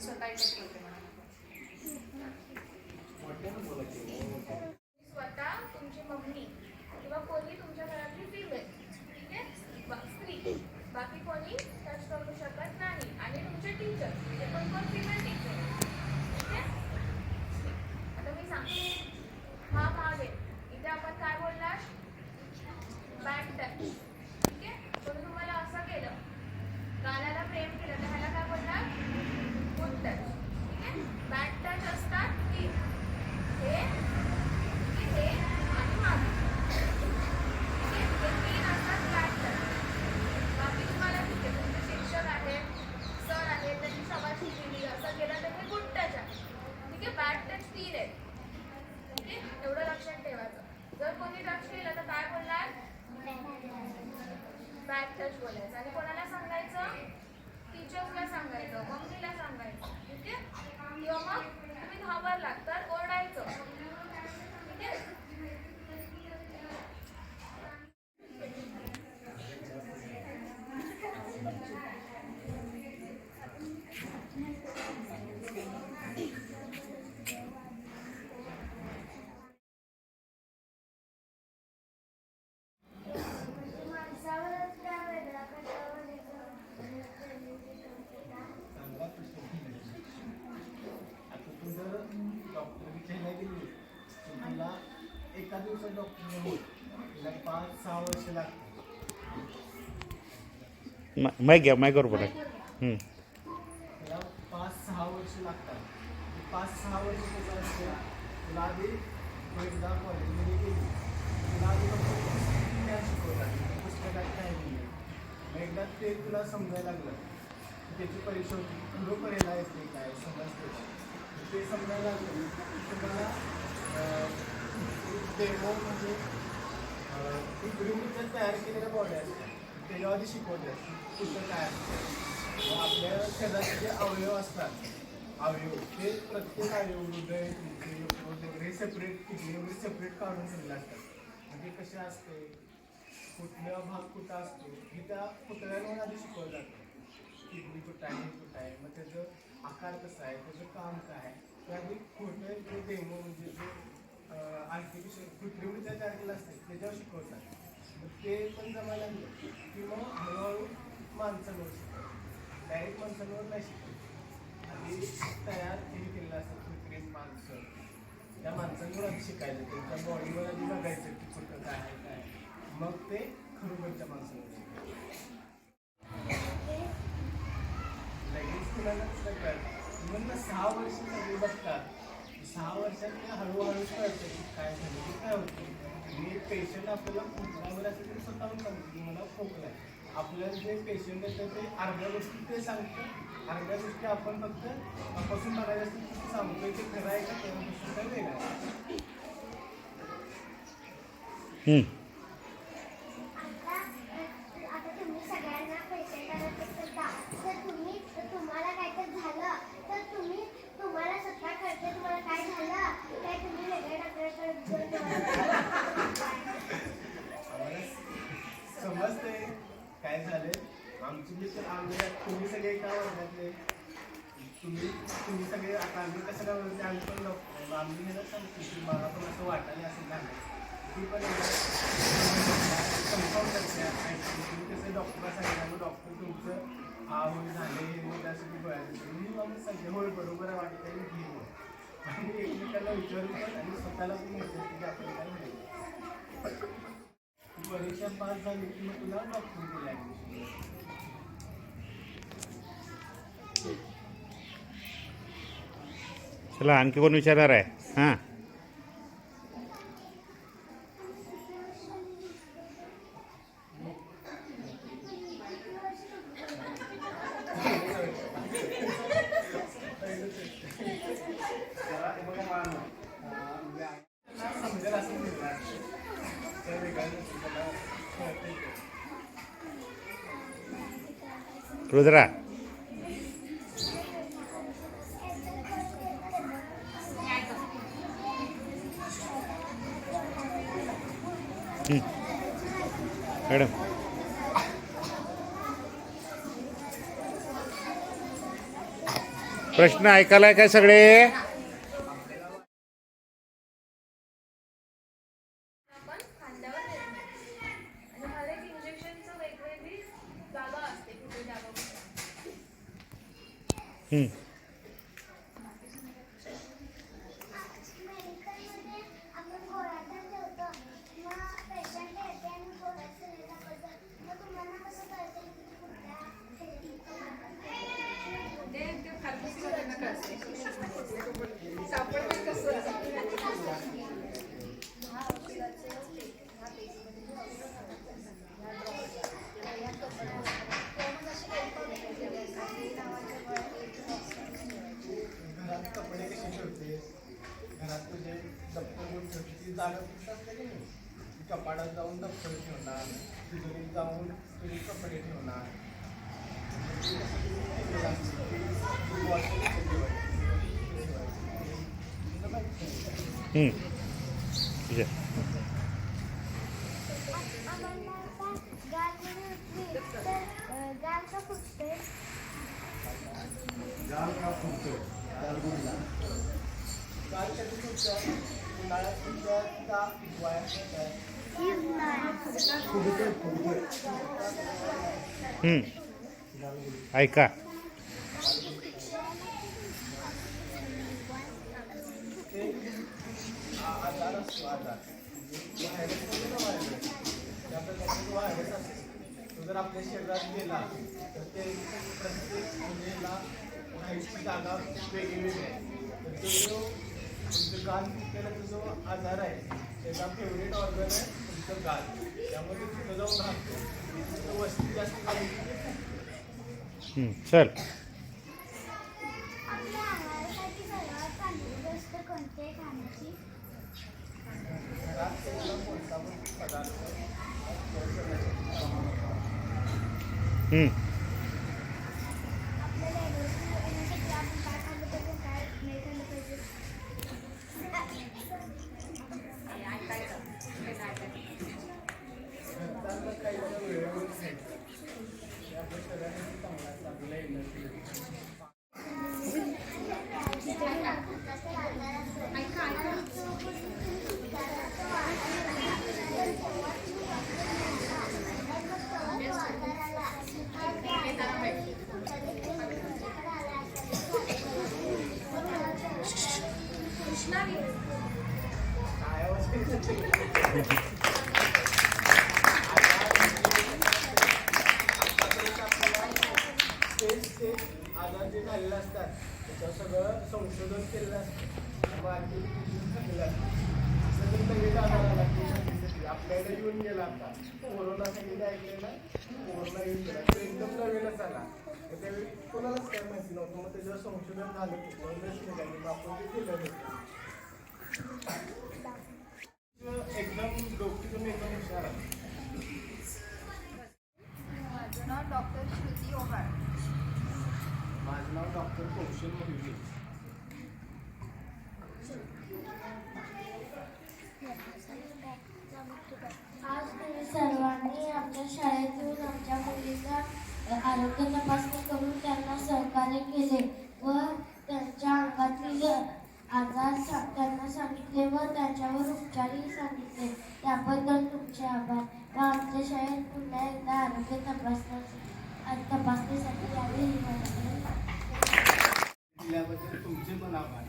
स्वतः बोलते मला स्वतः तुमची मम्मी किंवा कोणी तुमच्या घरातली फिमेल ठीक आहे बा- स्त्री बाकी कोणी टच करू शकत नाही आणि तुमचे टीचर ते पण कोण फिमेल टीचर ठीक आहे आता मी सांगते हा भाग आहे इथे आपण काय बोलणार बॅक टच ठीक आहे कोणी तुम्हाला असं केलं गाण्याला प्रेम केलं तर ह्याला काय बोलणार गुड टच ठीक आहे बॅक टच असतात तीन हे हे आणि मागे ठीक आहे हे तीन असतात बॅक टच बाकी तुम्हाला ठीक आहे तुमचे शिक्षक आहेत सर आहेत त्यांनी शबाशी दिली असं केलं तर हे गुड टच आहे ठीक आहे बॅक टच तीन आहेत ठीक आहे एवढं लक्षात ठेवायचं जर कोणी टच केलं तर काय बोलणार बॅक टच बोलायचं आणि कोणाला सांगायचं टीचर्सला सांगायचं मम्मीला सांगायचं ठीक आहे किंवा मग तुम्ही घाबरलात तर ओरडायचं ठीक आहे माणसावरच का वेगळा कशावर चांगला प्रश्न आता तू जर डॉक्टर विचारला गेली तर तुला एका दिवसात डॉक्टर पाच सहा वर्ष लागतात माईक घ्या माईकवर बोला हं. तुला पाच सहा वर्ष लागतात. ते पाच सहा वर्ष कसं असतं तुला आधी एकदा कॉलेजमध्ये गेली. तुला आधी काय शिकवतात. पुस्तकात काय नाही. मग एकदा ते तुला समजायला लागलं. की त्याची परीक्षा होती. खरोखर याला येते काय समजते. ते समजायला लागलं. की तुम्हाला डेमो म्हणजे इकडून तयार केलेल्या बॉडी असतात त्याच्यावर आधी शिकवतात कुठं काय असतं मग आपल्या शरीराचे जे अवयव असतात अवयव ते प्रत्येक अवयव हृदय तुमचे वगैरे सेपरेट किडनी वगैरे सेपरेट काढून ठेवले असतात. म्हणजे कसे असते? कुठला भाग कुठं असतो? हे त्या पुतळ्यांवर आधी शिकवलं जातं किडनी कुठं आहे कुठं आहे? मग त्याचं आकार कसा आहे? त्याचं काम काय आहे? ते आधी खोटं डेमो म्हणजे जे आर्टिफिशियल कृत्रिमरित्या तयार केलं असते त्याच्यावर शिकवतात. मग ते पण जमायला लागलं. की मग हळूहळू माणसांवर शिकवतात. डायरेक्ट माणसांवर नाही शिकवत. आधी तयार हे केलेलं असतं कृत्रिम माणसं. त्या माणसांवर आधी शिकायचं. त्यांच्या बॉडीवर आधी बघायचं की कुठं काय आहे काय मग ते खरोखरच्या माणसांवर शिकायचं लगेच तुला नसलं म्हणून सहा वर्ष सगळे बघतात सहा वर्षात ते हळूहळू कळतं की काय झालं की काय होतं मी पेशंट आपल्याला खोकल्यावर असेल तरी स्वतःहून सांगतो की मला खोकला आहे. आपल्याला जे पेशंट येतं ते अर्ध्या गोष्टी ते सांगतं अर्ध्या गोष्टी आपण फक्त तपासून बघायला असतील की ते सांगतोय ते खरं आहे का त्या गोष्टी काय वेगळं आहे हं. आता आता तुम्ही सगळ्यांना पैसे करत असता तर तुम्ही तर तुम्हाला काय तर झालं तर तुम्ही तुम्हाला स्वतः कळते तुम्हाला काय झालं काय तुम्ही वेगळ्या डॉक्टरकडे आम्हाला समजते काय झाले आमची मी तर आम्ही तुम्ही सगळे एका वर्गातले तुम्ही तुम्ही सगळे आता आम्ही कसं काय म्हणते आम्ही पण डॉक्टर आम्ही ह्याला सांगतो की मला पण असं वाटायला असं झालं ती पण कन्फर्म करते. तुम्ही कसं डॉक्टरला सांगितलं डॉक्टर तुमचं आवड झाले हे होय त्यासाठी बघायचं मी आम्ही सगळे होय बरोबर आहे वाटतं की घेऊ आणि एकमेकांना विचारून पण आणि स्वतःला पण विचारते की आपल्याला काय मिळेल तू परीक्षा पास झाली की मग तुला डॉक्टर ॲडमिशन चला आणखी कोण विचारणार आहे हां समजेल असं दिलं असतं. त्या वेगळ्या गोष्टीला कळतंय ते. रुद्रा हं. मॅडम. प्रश्न ऐकायलाय काय सगळे? आपण खांद्यावर देत नाही. आणि हर एक इंजेक्शनचं वेगवेगळी जागा असते कुठे द्यावं कुठे. हं. मेडिकलमध्ये आपण गोळ्या तर ठेवतो मग पेशंट येते आणि गोळ्या सगळ्या दाखवतात मग तुम्हाला कसं कळतं की कुठल्या घरात कपडे कसे ठेवते घरात तुझे दप्तर घेऊन ठेवते ती जागा फक्त असते की नाही ती कपाडात जाऊन दप्तर ठेवणार तिजोरीत जाऊन तुझे कपडे ठेवणार ती कशी ठेवलेली असते. ती washing machine ठेवायची. ठेवायची. तुला माहिती आहे. हं. ठीक आहे. गाल का फुटते गाल का फुटतो गाल कधी फुटतं उन्हाळ्यात फुटतं का हिवाळ्यात फुटतं फुगतोय फुगतोय हं. ऐका. आजार असतो आजार जर आपल्या शरीरात गेला तर ते प्रत्येक म्हणजे राहायची जागा वेगवेगळी आहे. तर तो जो तुमचं फुटलेला तो जो आजार आहे त्याचा फेवरेट ऑर्गन आहे तुमचं गाल. त्यामुळे तिथं जाऊन राहतो. वस्ती जास्त चल. हम्म आहारासाठी सर्वात चांगली गोष्ट कोणती आहे खाण्याची घरात केलेला कोणता पण पदार्थ हं. आपल्याला एनर्जी येण्यासाठी आपण काय खाल्लं पाहिजे काय नाही खाल्लं पाहिजे घरच्यांना काही जण वेळेवर खायचं ते आपल्या शरीरासाठी चांगला असतं एनर्जी तेच ते आजार जे झालेले असतात त्याच्यावर सगळं संशोधन केलेलं असतं. बाकी झालेलं असतं. असं जर आजार आला की सांगितलं आपल्याकडे येऊन गेला आता. कोरोनासाठी सांगितलं ऐकलं कोरोना येऊन गेला. तो एकदम नवीनच आला. तर त्यावेळी कोणालाच काय माहिती नव्हतं. मग त्याच्यावर संशोधन झालं म्हणूनच निघाली मग आपण ते केलं होतं. एकदम डोकी तुम्ही एकदम हुशार आहात. माझं नाव डॉक्टर श्रुती ओहाळ. माझं नाव डॉक्टर कौशल मोहिते आज तुम्ही सर्वांनी आमच्या शाळेत येऊन आमच्या मुलीचा आरोग्य तपासणी करून त्यांना सहकार्य केले व त्यांच्या अंगातील आजार त्यांना सांगितले व त्याच्यावर उपचारही सांगितले त्याबद्दल तुमचे आभार व आमच्या शाळेत पुन्हा एकदा आरोग्य तपासण्या तपासणीसाठी यावे तुमचे पण आभार.